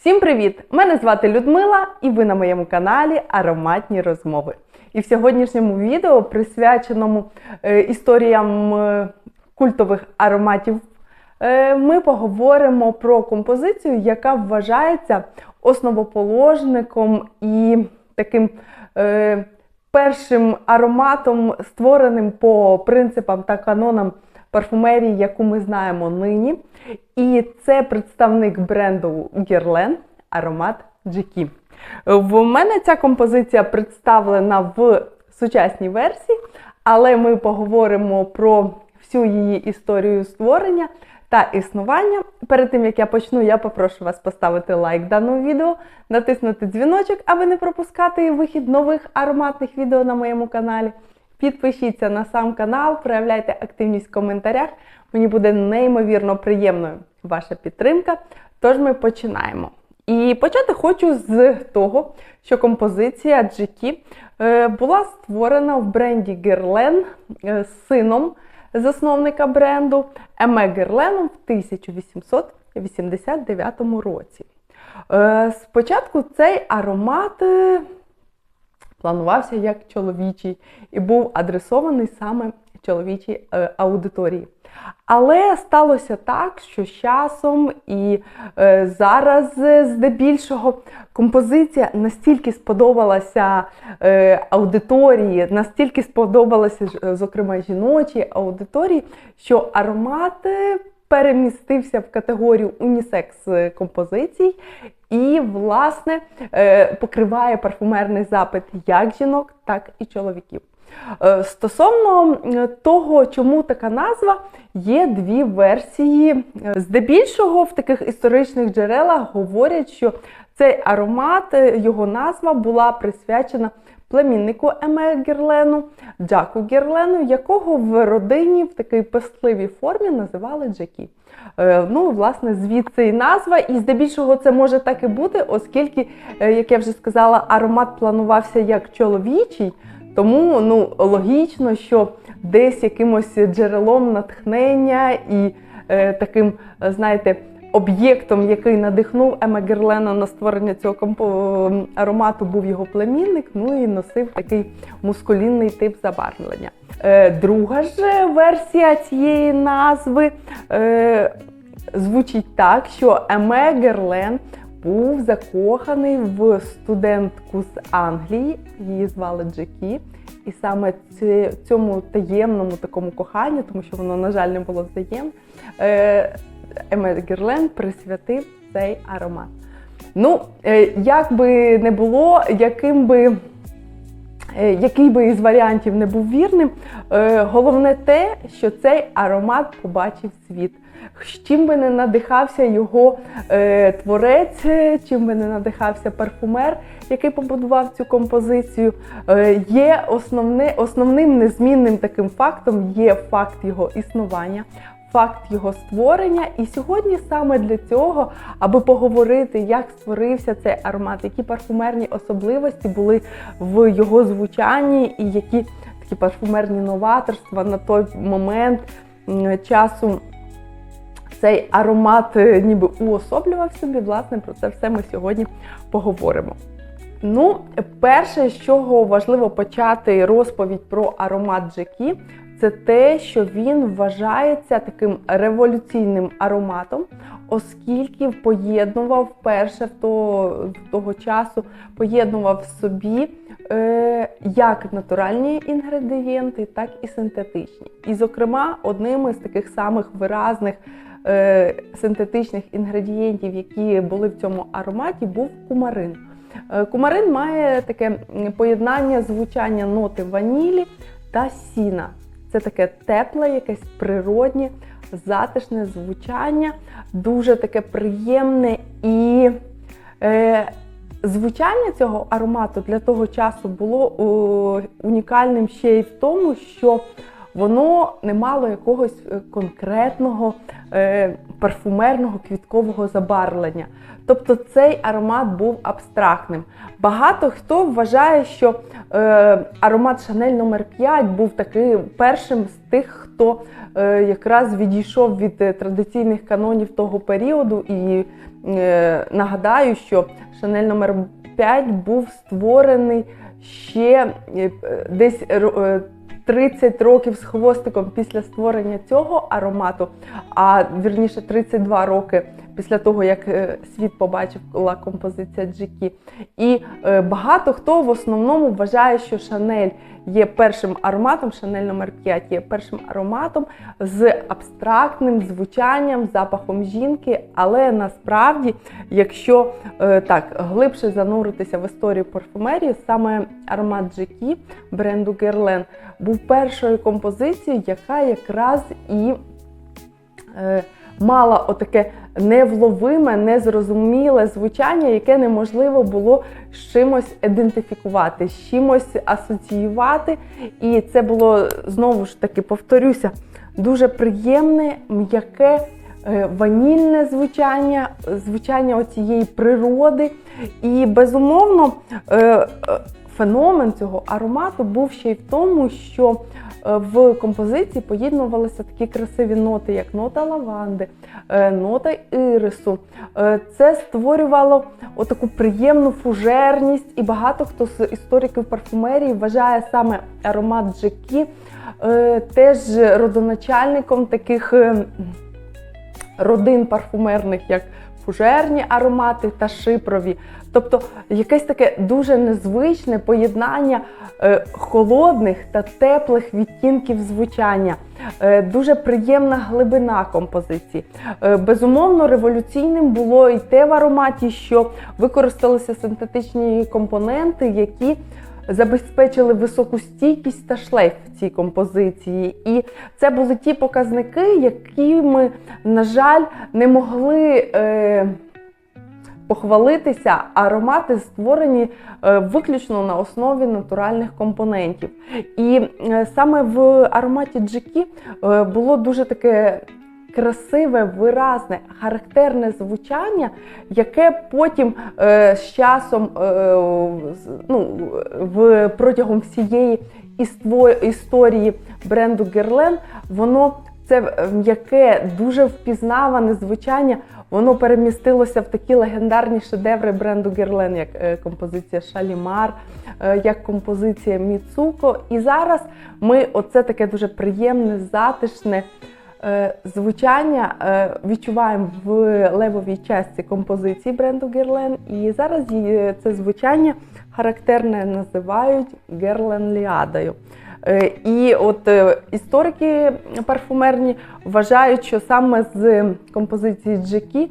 Всім привіт! Мене звати Людмила, і ви на моєму каналі Ароматні розмови. І в сьогоднішньому відео, присвяченому е, історіям е, культових ароматів, е, ми поговоримо про композицію, яка вважається основоположником і таким е, першим ароматом, створеним по принципам та канонам парфумерії, яку ми знаємо нині. І це представник бренду Guerlain аромат GK. В мене ця композиція представлена в сучасній версії, але ми поговоримо про всю її історію створення та існування. Перед тим як я почну, я попрошу вас поставити лайк даному відео, натиснути дзвіночок, аби не пропускати вихід нових ароматних відео на моєму каналі. Підпишіться на сам канал, проявляйте активність в коментарях. Мені буде неймовірно приємною ваша підтримка. Тож ми починаємо. І почати хочу з того, що композиція GT е, була створена в бренді Guerlain е, сином засновника бренду Еме Герленом в 1889 році. Е, Спочатку цей аромат планувався як чоловічий і був адресований саме чоловічій е, аудиторії. Але сталося так, що з часом і е, зараз, е, здебільшого, композиція настільки сподобалася аудиторії, настільки сподобалася, зокрема, жіночій аудиторії, що аромат е, перемістився в категорію унісекс композицій і, власне, е, покриває парфумерний запит як жінок, так і чоловіків. Е, Стосовно того, чому така назва, є дві версії. Е, Здебільшого в таких історичних джерелах говорять, що цей аромат, його назва була присвячена племіннику Еме Герлену, Джаку Герлену, якого в родині в такій пестливій формі називали Джекі. Е, Ну, власне, звідси і назва, і здебільшого це може так і бути, оскільки, е, як я вже сказала, аромат планувався як чоловічий. Тому ну, логічно, що десь якимось джерелом натхнення і е, таким, е, знаєте, об'єктом, який надихнув Ема Герлена на створення цього компо- аромату, був його племінник, ну і носив такий мускулінний тип забарвлення. Е, друга ж версія цієї назви е, звучить так, що Еме Герлен був закоханий в студентку з Англії, її звали Джекі. І саме цьому таємному такому коханню, тому що воно, на жаль, не було взаємне, е, Еме Герлен присвятив цей аромат. Ну, е, як би не було, яким би е, який би із варіантів не був вірним, е, головне те, що цей аромат побачив світ. Чим би не надихався його е, творець, чим би не надихався парфумер, який побудував цю композицію, е, є основне, основним незмінним таким фактом є факт його існування. Факт його створення, і сьогодні саме для цього, аби поговорити, як створився цей аромат, які парфумерні особливості були в його звучанні, і які такі парфумерні новаторства на той момент часу цей аромат е, ніби уособлював собі. Власне, про це все ми сьогодні поговоримо. Ну, перше, з чого важливо почати розповідь про аромат Джекі, це те, що він вважається таким революційним ароматом, оскільки поєднував перше в того, того часу, поєднував в собі е, як натуральні інгредієнти, так і синтетичні. І, зокрема, одним із таких самих виразних е, синтетичних інгредієнтів, які були в цьому ароматі, був кумарин. Е, Кумарин має таке поєднання звучання ноти ванілі та сіна. Це таке тепле, якесь природнє, затишне звучання, дуже таке приємне і е, звучання цього аромату для того часу було унікальним ще й в тому, що воно не мало якогось е, конкретного е, парфумерного квіткового забарвлення. Тобто цей аромат був абстрактним. Багато хто вважає, що е, аромат Шанель номер 5 був таким першим з тих, хто е, якраз відійшов від е, традиційних канонів того періоду. І е, нагадаю, що Шанель номер 5 був створений ще е, десь е, 30 років з хвостиком після створення цього аромату, а вірніше 32 роки після того, як е, світ побачив була композиція Джекі. І е, багато хто в основному вважає, що Шанель є першим ароматом, Шанель номер 5 є першим ароматом з абстрактним звучанням, запахом жінки. Але насправді, якщо е, так глибше зануритися в історію парфумерії, саме аромат Джекі бренду Guerlain був першою композицією, яка якраз і мала отаке невловиме, незрозуміле звучання, яке неможливо було з чимось ідентифікувати, з чимось асоціювати. І це було знову ж таки, повторюся, дуже приємне, м'яке. е, Ванільне звучання, звучання оцієї природи. І безумовно е, е, феномен цього аромату був ще й в тому, що в композиції поєднувалися такі красиві ноти, як нота лаванди, е, нота ірису. Е, Це створювало отаку приємну фужерність, і багато хто з істориків парфумерії вважає саме аромат Джекі е, теж родоначальником таких е, родин парфумерних, як фужерні аромати та шипрові. Тобто якесь таке дуже незвичне поєднання е, холодних та теплих відтінків звучання, е, дуже приємна глибина композиції. Е, безумовно, революційним було і те в ароматі, що використалися синтетичні компоненти, які забезпечили високу стійкість та шлейф в цій композиції. І це були ті показники, які ми, на жаль, не могли. Е, Похвалитися аромати створені е, виключно на основі натуральних компонентів. І е, саме в ароматі Джекі було дуже таке красиве, виразне, характерне звучання, яке потім е, з часом ну, протягом всієї історії бренду Guerlain, воно це м'яке, дуже впізнаване звучання. Воно перемістилося в такі легендарні шедеври бренду Guerlain, як е, композиція Шалімар, е, як композиція Міцуко. І зараз ми оце таке дуже приємне, затишне е, звучання е, відчуваємо в левовій частці композиції бренду Guerlain. І зараз це звучання характерне називають Герлен-ліадою. Е, І от е, історики парфумерні вважають, що саме з композиції Джекі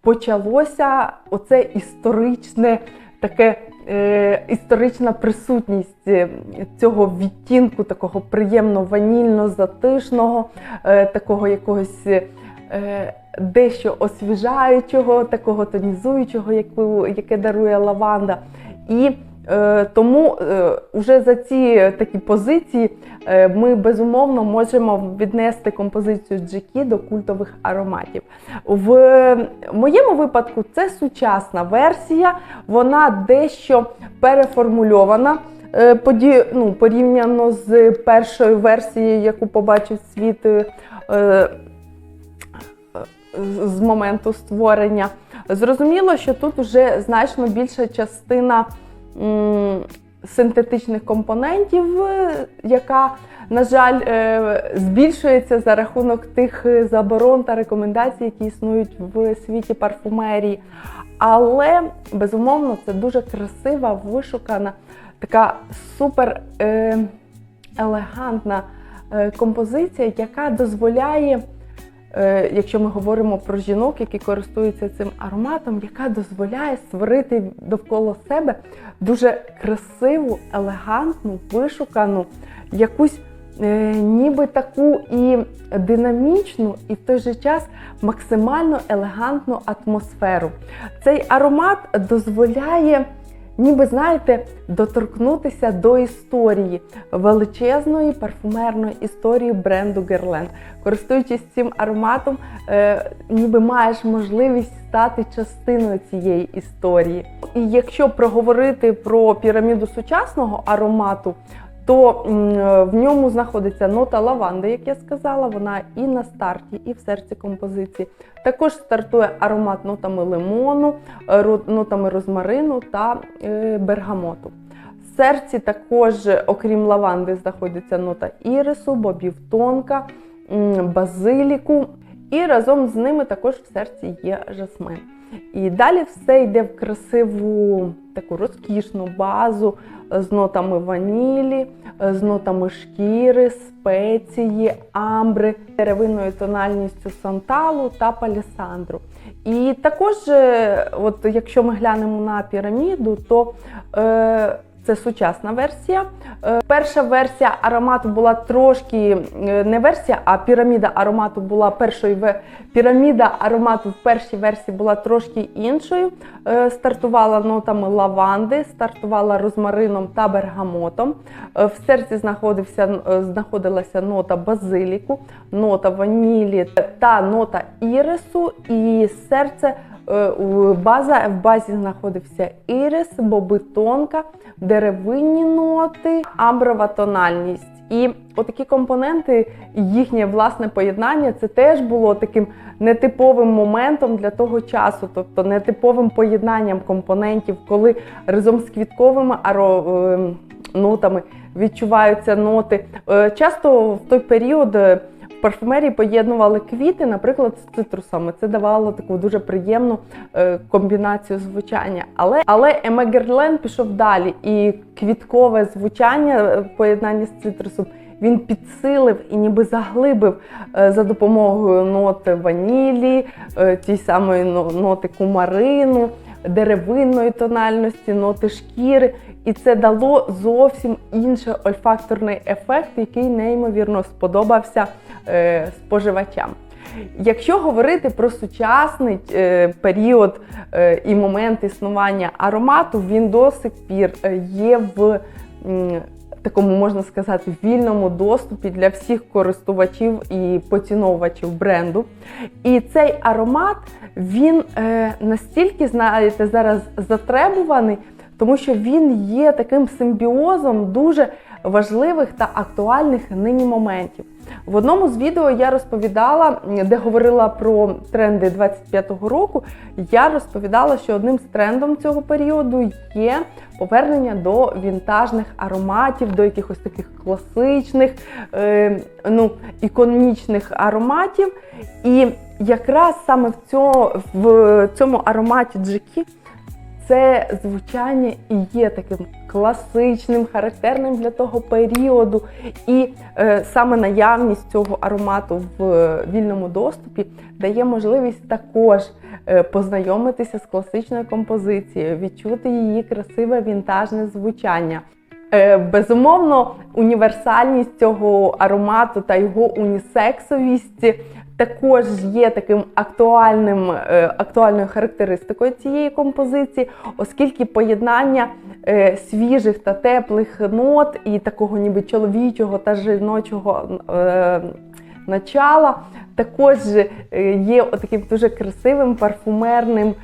почалося оце історичне таке. е, Історична присутність е, цього відтінку, такого приємно ванільно-затишного, е, такого якогось е, дещо освіжаючого, такого тонізуючого, яке дарує лаванда. І е, тому е, вже за ці такі позиції е, ми безумовно можемо віднести композицію Джекі до культових ароматів. В моєму випадку це сучасна версія, вона дещо переформульована. е, поді- ну, порівняно з першою версією, яку побачив світ е, е, з- моменту створення. Зрозуміло, що тут вже значно більша частина синтетичних компонентів, е, яка, на жаль, е, збільшується за рахунок тих заборон та рекомендацій, які існують в світі парфумерії. Але безумовно це дуже красива, вишукана, така супер е, елегантна композиція, яка дозволяє якщо ми говоримо про жінок, які користуються цим ароматом, яка дозволяє створити довкола себе дуже красиву, елегантну, вишукану, якусь е, ніби таку і динамічну, і в той же час максимально елегантну атмосферу. Цей аромат дозволяє ніби знаєте, доторкнутися до історії величезної парфумерної історії бренду Guerlain. Користуючись цим ароматом, е, ніби маєш можливість стати частиною цієї історії. І якщо проговорити про піраміду сучасного аромату, то е, в ньому знаходиться нота лаванди, як я сказала, вона і на старті, і в серці композиції. Також стартує аромат нотами лимону, е, нотами розмарину та е, бергамоту. В серці також, окрім лаванди, знаходиться нота ірису, бобів тонка, базиліку. І разом з ними також в серці є жасмин. І далі все йде в красиву таку розкішну базу з нотами ванілі, з нотами шкіри, спеції, амбри, деревинною тональністю санталу та палісандру. І також, е, от якщо ми глянемо на піраміду, то е, це сучасна версія. Е, Перша версія аромату була трошки е, не версія, а піраміда аромату була першою піраміда аромату в першій версії була трошки іншою. Е, Стартувала нотами лаванди, стартувала розмарином та бергамотом. В серці знаходився знаходилася нота базиліку, нота ванілі та нота ірису. І серце база в базі знаходився ірис, бобитонка, деревинні ноти, амброва тональність. І отакі компоненти, їхнє власне поєднання, це теж було таким нетиповим моментом для того часу, тобто нетиповим поєднанням компонентів, коли разом з квітковими ем, нотами відчуваються ноти. Е, Часто в той період е, в парфумерії поєднували квіти, наприклад, з цитрусами. Це давало таку дуже приємну е, комбінацію звучання. Але але Емегерлен пішов далі, і квіткове звучання е, в поєднанні з цитрусом він підсилив і ніби заглибив е, за допомогою ноти ванілі, тій самої ноти кумарину, деревинної тональності, ноти шкіри. І це дало зовсім інший ольфакторний ефект, який неймовірно сподобався е, споживачам. Якщо говорити про сучасний е, період е, і момент існування аромату, він до сих пір е, є в м, такому, можна сказати, вільному доступі для всіх користувачів і поціновувачів бренду. І цей аромат він е, настільки, знаєте, зараз затребуваний, тому що він є таким симбіозом дуже важливих та актуальних нині моментів. В одному з відео я розповідала, де говорила про тренди 25-го року. Я розповідала, що одним з трендом цього періоду є повернення до вінтажних ароматів, до якихось таких класичних, е, ну, іконічних ароматів. І якраз саме в цьому, в цьому ароматі Джекі це звучання і є таким класичним, характерним для того періоду. І е, саме наявність цього аромату в е, вільному доступі дає можливість також е, познайомитися з класичною композицією, відчути її красиве вінтажне звучання. Е, Безумовно, універсальність цього аромату та його унісексовість також є таким актуальним, е, актуальною характеристикою цієї композиції, оскільки поєднання е, свіжих та теплих нот і такого ніби чоловічого та жіночого е, начала також є таким дуже красивим парфумерним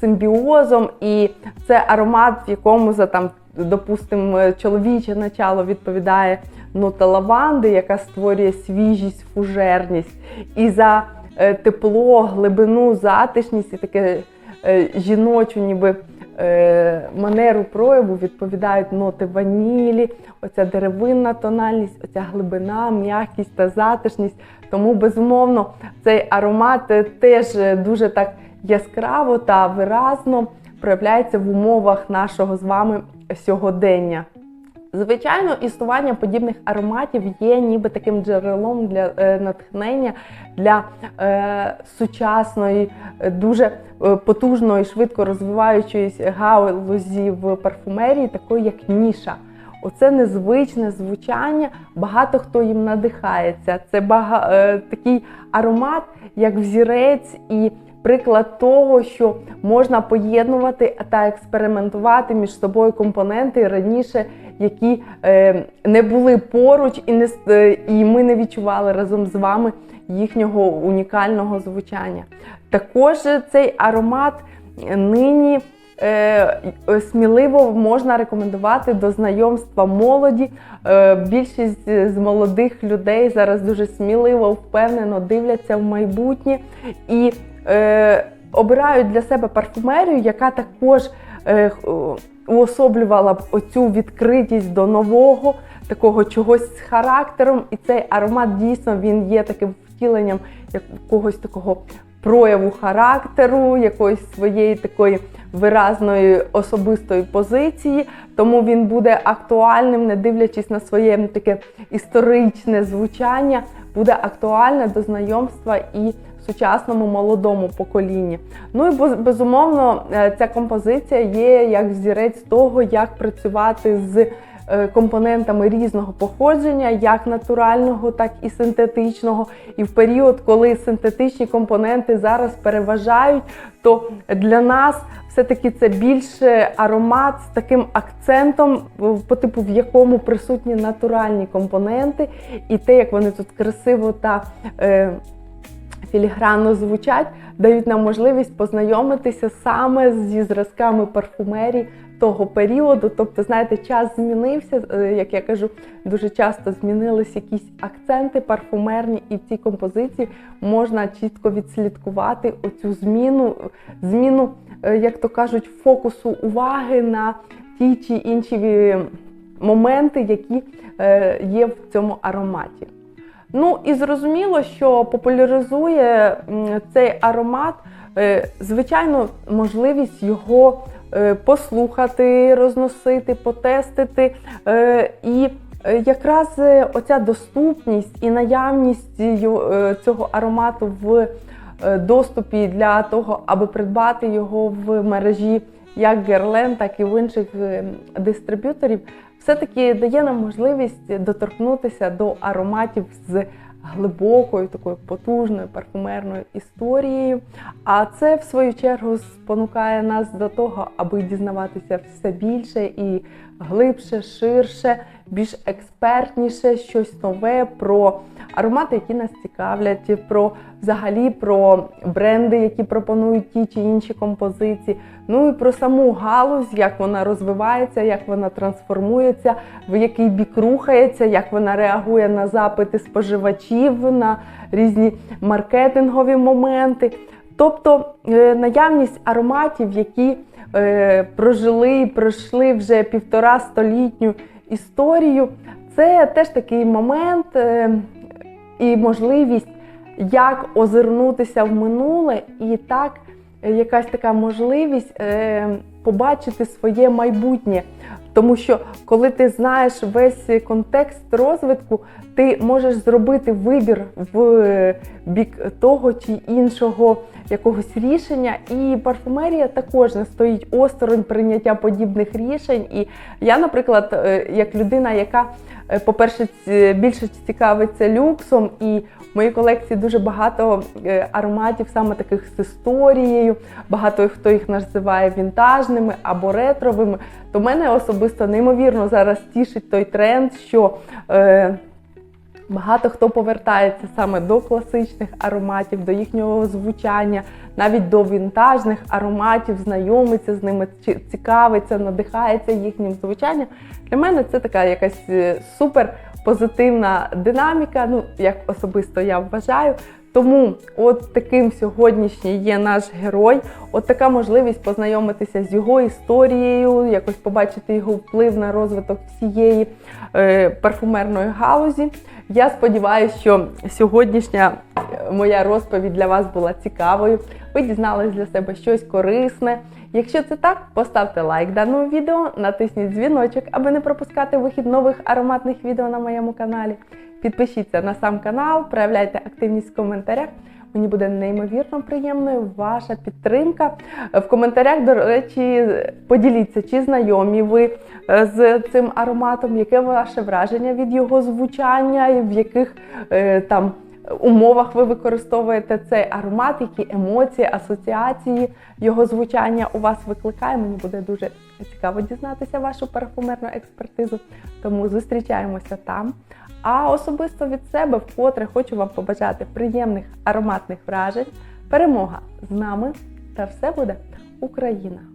симбіозом, і це аромат, в якому за там, допустимо, чоловіче начало відповідає нота лаванди, яка створює свіжість, фужерність, і за е, тепло, глибину, затишність і таке е, жіночу, ніби е, манеру прояву відповідають ноти ванілі, оця деревинна тональність, оця глибина, м'якість та затишність. Тому, безумовно, цей аромат теж дуже так яскраво та виразно проявляється в умовах нашого з вами сьогодення. Звичайно, існування подібних ароматів є ніби таким джерелом для е, натхнення для е, сучасної, е, дуже е, потужної, швидко розвиваючоїсь галузі в парфумерії, такої як ніша. Оце незвичне звучання, багато хто їм надихається. Це бага, е, такий аромат, як взірець, і приклад того, що можна поєднувати та експериментувати між собою компоненти раніше, які е, не були поруч, і не е, і ми не відчували разом з вами їхнього унікального звучання. Також цей аромат нині. Е, сміливо можна рекомендувати до знайомства молоді. Більшість з молодих людей зараз дуже сміливо, впевнено дивляться в майбутнє і е, обирають для себе парфумерію, яка також е, уособлювала б оцю відкритість до нового, такого чогось з характером. І цей аромат дійсно він є таким втіленням якогось такого прояву характеру, якоїсь своєї такої виразної особистої позиції, тому він буде актуальним, не дивлячись на своє таке історичне звучання, буде актуальне до знайомства і сучасному молодому поколінні. Ну і безумовно, е, ця композиція є як взірець того, як працювати з. Е, компонентами різного походження, як натурального, так і синтетичного. І в період, коли синтетичні компоненти зараз переважають, то для нас все-таки це більше аромат з таким акцентом, по типу в якому присутні натуральні компоненти, і те, як вони тут красиво та е, філігранно звучать, дають нам можливість познайомитися саме зі зразками парфумерії того періоду. Тобто, знаєте, час змінився, е, як я кажу, дуже часто змінились якісь акценти парфумерні, і в цій композиції можна чітко відслідкувати оцю зміну, зміну, е, як то кажуть, фокусу уваги на ті чи інші е, моменти, які є в цьому ароматі. Ну і зрозуміло, що популяризує цей аромат, звичайно, можливість його Е, послухати, розносити, потестити. Е, і е, якраз оця доступність і наявність цього аромату в доступі для того, аби придбати його в мережі як Герлен, так і в інших дистриб'юторів, все-таки дає нам можливість доторкнутися до ароматів з глибокою, такою потужною парфумерною історією. А це, в свою чергу, спонукає нас до того, аби дізнаватися все більше і глибше, ширше, більш експертніше, щось нове про аромати, які нас цікавлять, про взагалі про бренди, які пропонують ті чи інші композиції. Ну і про саму галузь, як вона розвивається, як вона трансформується, в який бік рухається, як вона реагує на запити споживачів, на різні маркетингові моменти. Тобто е, наявність ароматів, які прожили і пройшли вже півтора столітню історію, це теж такий момент е, і можливість як озирнутися в минуле, і так е, якась така можливість е, побачити своє майбутнє. Тому що коли ти знаєш весь контекст розвитку, ти можеш зробити вибір в бік того чи іншого якогось рішення. І парфумерія також не стоїть осторонь прийняття подібних рішень. І я, наприклад, е, як людина, яка, по-перше, більше цікавиться люксом, і в моїй колекції дуже багато е, ароматів, саме таких з історією. Багато хто їх називає вінтажними або ретровими. То мене особисто неймовірно зараз тішить той тренд, що е, Багато хто повертається саме до класичних ароматів, до їхнього звучання, навіть до вінтажних ароматів, знайомиться з ними, цікавиться, надихається їхнім звучанням. Для мене це така якась е, супер позитивна динаміка, ну, як особисто я вважаю. Тому от таким сьогоднішній є наш герой. От така можливість познайомитися з його історією, якось побачити його вплив на розвиток всієї е, парфумерної галузі. Я сподіваюся, що сьогоднішня е, моя розповідь для вас була цікавою. Ви дізнались для себе щось корисне. Якщо це так, поставте лайк даному відео, натисніть дзвіночок, аби не пропускати вихід нових ароматних відео на моєму каналі. Підпишіться на сам канал, проявляйте активність в коментарях. Мені буде неймовірно приємною ваша підтримка. В коментарях, до речі, поділіться, чи знайомі ви е, з цим ароматом, яке ваше враження від його звучання, в яких е, там умовах ви використовуєте цей аромат, які емоції, асоціації його звучання у вас викликає. Мені буде дуже цікаво дізнатися вашу парфумерну експертизу. Тому зустрічаємося там. А особисто від себе вкотре хочу вам побажати приємних ароматних вражень. Перемога з нами та все буде Україна!